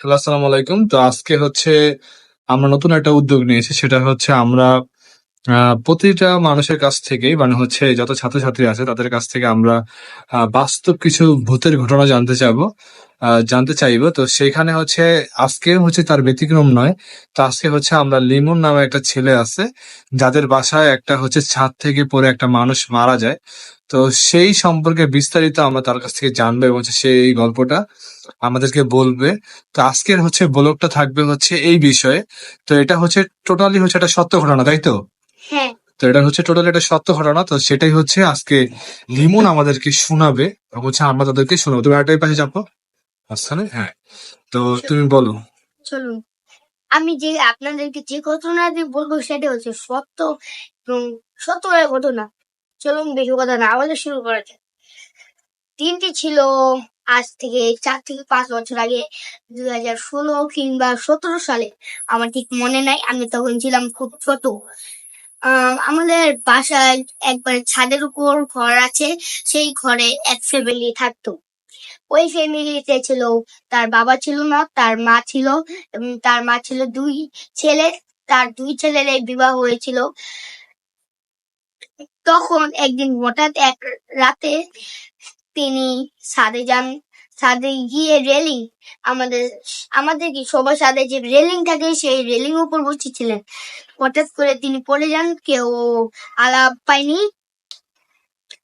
Hello, আসসালামু আলাইকুম। তো আজকে হচ্ছে আমরা নতুন একটা উদ্যোগ নিয়েছি, সেটা হচ্ছে আমরা প্রতিটা মানুষের কাছ থেকেই মানে হচ্ছে যত ছাত্রছাত্রী আছে, তাদের কাছ থেকে আমরা বাস্তব কিছু ভূতের ঘটনা জানতে চাইব জানতে চাইব। তো সেখানে হচ্ছে, আজকে হচ্ছে তার ব্যতিক্রম নয়। তো আজকে হচ্ছে আমরা লিমন নামে একটা ছেলে আছে, যাদের বাসায় একটা হচ্ছে ছাদ থেকে পড়ে একটা মানুষ মারা যায়। তো সেই সম্পর্কে বিস্তারিত আমরা তার কাছ থেকে জানব এবং হচ্ছে সেই গল্পটা আমাদেরকে বলবে। তো আজকের হচ্ছে ব্লগটা থাকবে হচ্ছে এই বিষয়ে। তো এটা হচ্ছে টোটালি হচ্ছে একটা সত্য ঘটনা তাই তো? হ্যাঁ। তো এটা হচ্ছে টোটালি একটা সত্য ঘটনা তো সেটাই হচ্ছে আজকে লিমন আমাদেরকে শোনাবে এবং হচ্ছে আমরা তাদেরকে শোনাবো। তুমি আরেকটাই পাশে যাব মাঝখানে? হ্যাঁ। তো তুমি বলো। চলুন। আমি যে আপনাদেরকে যে ঘটনাটি বলব সেটা হচ্ছে সত্য এবং সত্য ঘটনা। চলুন বেশি কথা না, আমাদের শুরু করা যাক দিনটি ছিল আজ থেকে চার থেকে পাঁচ বছর আগে, দুই হাজার ষোলো কিংবা সতেরো সালে। আমার ঠিক মনে নাই, আমি তখন ছিলাম খুব ছোট। আমাদের বাসায় একবার ছাদের উপর ঘর আছে, সেই ঘরে এক ফ্যামিলি থাকতো। ওই ফ্যামিলিতে ছিল, তার বাবা ছিল না, তার মা ছিল তার মা ছিল দুই ছেলে, তার দুই ছেলের বিবাহ হয়েছিল। তখন একদিন হঠাৎ এক রাতে তিনি ছাদে যান। ছাদে গিয়ে রেলিং আমাদের আমাদের কি সবার সাথে যে রেলিং থাকে সেই রেলিং উপর বসেছিলেন। হঠাৎ করে তিনি পড়ে যান কেউ আলাপ পায়নি।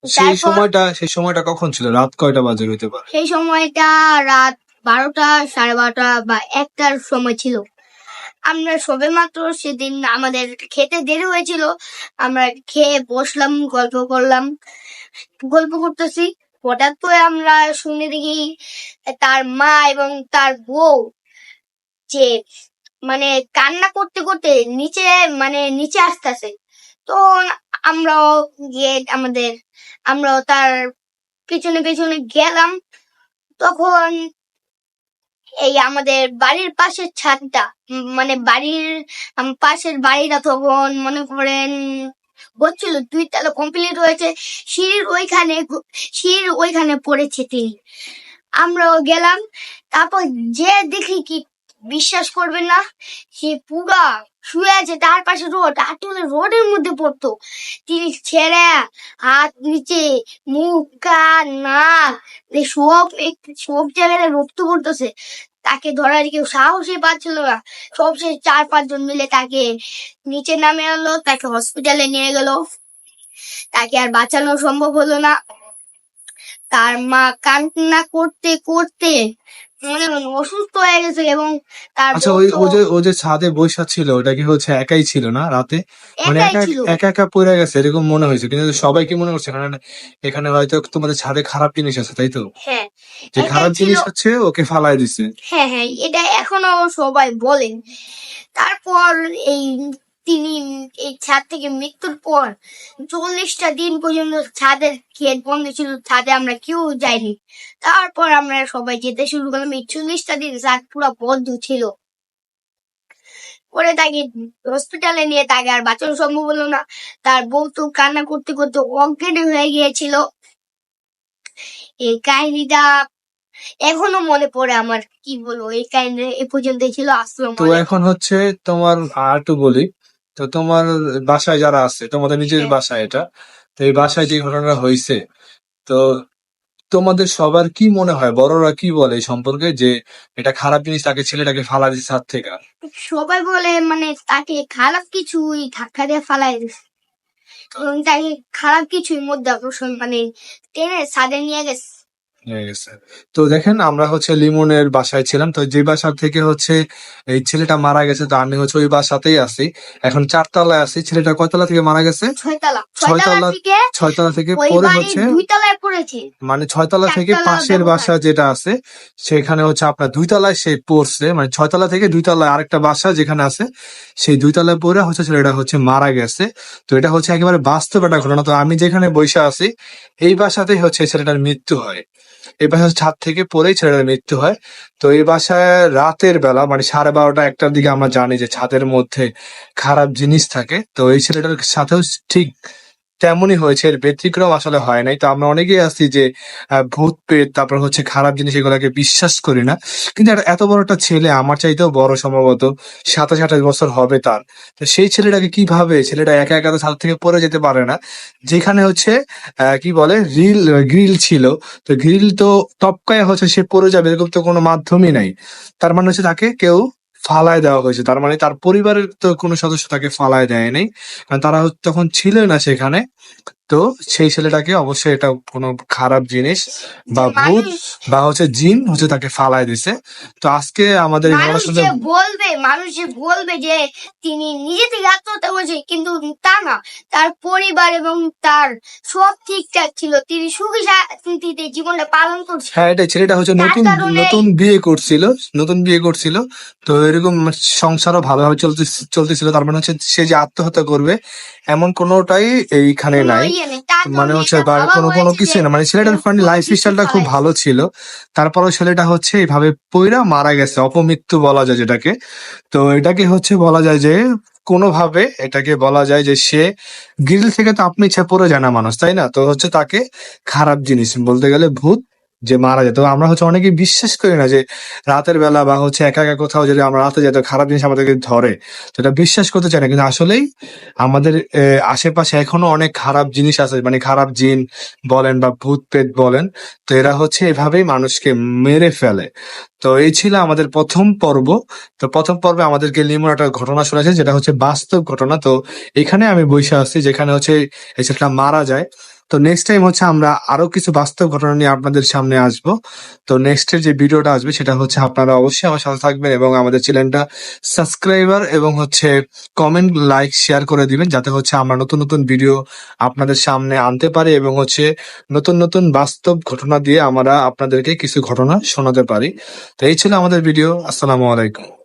সেই সময়টা সেই সময়টা কখন ছিল? রাত কয়টা বাজে হইতে পারে? সেই সময়টা রাত বারোটা সাড়ে বারোটা বা একটার সময় ছিল। আমরা সবে মাত্র সেদিন আমাদের খেতে দেরি হয়েছিল। আমরা খেয়ে বসলাম, গল্প করলাম, গল্প করতেছি। হঠাৎ করে আমরা শুনে দেখি তার মা এবং তার বউ যে মানে কান্না করতে করতে নিচে মানে নিচে আসতেছে। তো আমরাও গিয়ে আমাদের, আমরাও তার পিছনে পিছনে গেলাম। তখন এই আমাদের বাড়ির পাশের ছাদটা। মানে বাড়ির পাশের বাড়িটা তখন মনে করেন, বলছিল দুই তাহলে কমপ্লিট হয়েছে। সিঁড়ির ওইখানে সিঁড়ির ওইখানে পড়েছে তিনি। আমরাও গেলাম। তারপর যে দেখি কি, বিশ্বাস করবে না, সে পুরা শুয়ে আছে, তার পাশে রোড আসলে রোডের মধ্যে পড়তো। তিনি ছেড়ে, হাত নিচে, মুখ, কান, নাক সব সব জায়গায় রক্ত পড়তেছে। তাকে ধরার কেউ সাহসই পাচ্ছিল না। সব সে চার পাঁচজন মিলে তাকে নিচে নামে আনলো, তাকে হসপিটালে নিয়ে গেল। তাকে আর বাঁচানো সম্ভব হলো না। তার মা কান্না করতে করতে মনে অসুস্থ হয়ে গেছে এবং আচ্ছা ওই ও যে ও যে ছাদে বৈশা ছিল ওটা কি হচ্ছে একাই ছিল না রাতে? মানে একা একা একা পড়ে গেছে এরকম মনে হয়েছে। কিন্তু সবাই কি মনে করছে? এখানে এখানে হয়তো তোমাদের ছাদে খারাপ জিনিস আছে তাই তো? হ্যাঁ। যে খারাপ জিনিস হচ্ছে ওকে ফালাই দিছে। হ্যাঁ হ্যাঁ এটা এখনও সবাই বলেন। তারপর এই তিনি এই ছাদ থেকে মৃত্যুর পর চল্লিশটা দিন পর্যন্ত ছাদের গেট বন্ধ ছিল ছাদে আমরা কেউ যাইনি। তারপর আমরা সবাই যেতে শুরু করলাম। এই চল্লিশটা দিন ছাদ পুরো বন্ধ ছিল। পরে তাকে হসপিটালে নিয়ে তাকে আর বাঁচানো সম্ভব হলো না। তার বউ তো কান্না করতে করতে অজ্ঞান হয়ে গিয়েছিল। এই কাহিনীটা এখনও মনে পড়ে আমার। কি বলব? এই কাহিনী এ পর্যন্ত ছিল। আসলাম তো এখন হচ্ছে তোমার আর বলি। তো তোমার বাসায় যারা আছে তোমাদের নিজের হ্যাঁ। বাসায় এটা। তো এই বাসায় যে ঘটনাটা হয়েছে তো তোমাদের সবার কি মনে হয়? বড়রা কি বলে এই সম্পর্কে? যে এটা খারাপ জিনিস তাকে ছেলেটাকে ফালা দিচ্ছে ছাদ থেকে? সবাই বলে মানে তাকে খারাপ কিছুই ধাক্কা দিয়ে ফালাই এবং তাকে খারাপ কিছুই মধ্যে মানে টেনে ছাদে নিয়ে গেছে। হয়ে গেছে। তো দেখেন আমরা হচ্ছে লিমনের বাসায় ছিলাম। তো যে বাসা থেকে হচ্ছে এই ছেলেটা মারা গেছে তো আমি হচ্ছে ওই বাসাতেই আছি। এখন চারতলায় আছি। ছেলেটা কয় তলা থেকে মারা গেছে? ছয়তলা। ছয়তলা ছয়তলা থেকে ছয়তলা থেকে পরে হচ্ছে তলায় মানে ছয়তলা থেকে পাশের বাসা যেটা আছে সেখানে হচ্ছে আপনার দুই তলায় সে পড়ছে মানে ছয়তলা থেকে দুই তলায় আরেকটা বাসা যেখানে আছে সেই দুই তলায় পড়ে হচ্ছে ছেলেটা হচ্ছে মারা গেছে। তো এটা হচ্ছে একেবারে বাস্তব একটা ঘটনা। তো আমি যেখানে বসে আছি এই বাসাতেই হচ্ছে ছেলেটার মৃত্যু হয়। এই বাসার ছাদ থেকে পড়েই ছেলেটার মৃত্যু হয়। তো এই বাসায় রাতের বেলা মানে সাড়ে বারোটা একটার দিকে আমরা জানি যে ছাদের মধ্যে খারাপ জিনিস থাকে। তো এই ছেলেটার সাথেও ঠিক তেমনই হয়েছে, এর ব্যতিক্রম আসলে হয় নাই। তো আমরা অনেকেই আছি যে ভূত পেট তারপর হচ্ছে খারাপ জিনিস এগুলাকে বিশ্বাস করি না। কিন্তু এত বড় একটা ছেলে, আমার চাইতেও বড় সম্ভবত, সাতাশ আঠাশ বছর হবে তার। তো সেই ছেলেটাকে কীভাবে, ছেলেটা একা একা তো ছাদ থেকে পড়ে যেতে পারে না। যেখানে হচ্ছে কি বলে, রিল, গ্রিল ছিল। তো গ্রিল তো টপকায় হচ্ছে, সে পড়ে যাবে, এরকম তো কোনো মাধ্যমই নাই। তার মানে হচ্ছে তাকে কেউ ফালায় দেওয়া হয়েছে। তার মানে তার পরিবারের তো কোনো সদস্য তাকে ফালায় দেয় নাই কারণ তারা তখন ছিল না সেখানে। তো সেই ছেলেটাকে অবশ্যই এটা কোনো খারাপ জিনিস বা ভূত বা হচ্ছে জিন হচ্ছে তাকে ফালায় দিছে। তো আজকে আমাদের মানুষ যে বলবে মানুষ যে বলবে যে তিনি নিজে থেকে আত্মহত্যা করেছে কিন্তু তা না। তার পরিবার এবং তার সব ঠিকঠাক ছিল। তিনি সুখী শান্তিতে জীবনটা পালন করছে। হ্যাঁ এটাই ছেলেটা হচ্ছে নতুন নতুন বিয়ে করছিল নতুন বিয়ে করছিল। তো এরকম সংসারও ভালোভাবে চলতে চলতেছিল। তার মানে হচ্ছে সে যে আত্মহত্যা করবে এমন কোনোটাই এইখানে নাই। ইয়ে মানে হচ্ছে কোনো কোনো কিছু না। মানে ছেলেটার ফ্রেন্ড ফান্ড লাইফ স্টাইলটা খুব ভালো ছিল। তারপরও ছেলেটা হচ্ছে এইভাবে পইরা মারা গেছে অপমৃত্যু বলা যায় যেটাকে। তো এটাকে হচ্ছে বলা যায় যে কোনোভাবে এটাকে বলা যায় যে সে গ্রিল থেকে তো আপনি ইচ্ছা পড়ে যায় না মানুষ তাই না? তো হচ্ছে তাকে খারাপ জিনিস বলতে গেলে ভূত যে মারা যেত আমরা হচ্ছে অনেকে বিশ্বাস করি না যে রাতের বেলা বা হচ্ছে একা একা কোথাও যদি আমরা রাতে যেত খারাপ জিনিস আমাদেরকে ধরে। সেটা বিশ্বাস করতে চাই না। কিন্তু আসলেই আমাদের আশেপাশে এখনও অনেক খারাপ জিনিস আছে। মানে খারাপ জিন বলেন বা ভূত পেট বলেন, তো এরা হচ্ছে এভাবেই মানুষকে মেরে ফেলে। তো এই ছিল আমাদের প্রথম পর্ব। তো প্রথম পর্বে আমাদেরকে লিমন একটা ঘটনা শোনাছে যেটা হচ্ছে বাস্তব ঘটনা। তো এখানে আমি বসে আসছি যেখানে হচ্ছে এই ছেলেটা মারা যায়। তো নেক্সট টাইম হচ্ছে আমরা আরও কিছু বাস্তব ঘটনা নিয়ে আপনাদের সামনে আসব। তো নেক্সট এর যে ভিডিওটা আসবে, সেটা হচ্ছে আপনারা অবশ্যই আমার সাথে থাকবেন এবং আমাদের চ্যানেলটা সাবস্ক্রাইবার এবং হচ্ছে কমেন্ট লাইক শেয়ার করে দিবেন, যাতে হচ্ছে আমরা নতুন নতুন ভিডিও আপনাদের সামনে আনতে পারি এবং হচ্ছে নতুন নতুন বাস্তব ঘটনা দিয়ে আমরা আপনাদেরকে কিছু ঘটনা শোনাতে পারি। তো এই ছিল আমাদের ভিডিও আসসালামু আলাইকুম।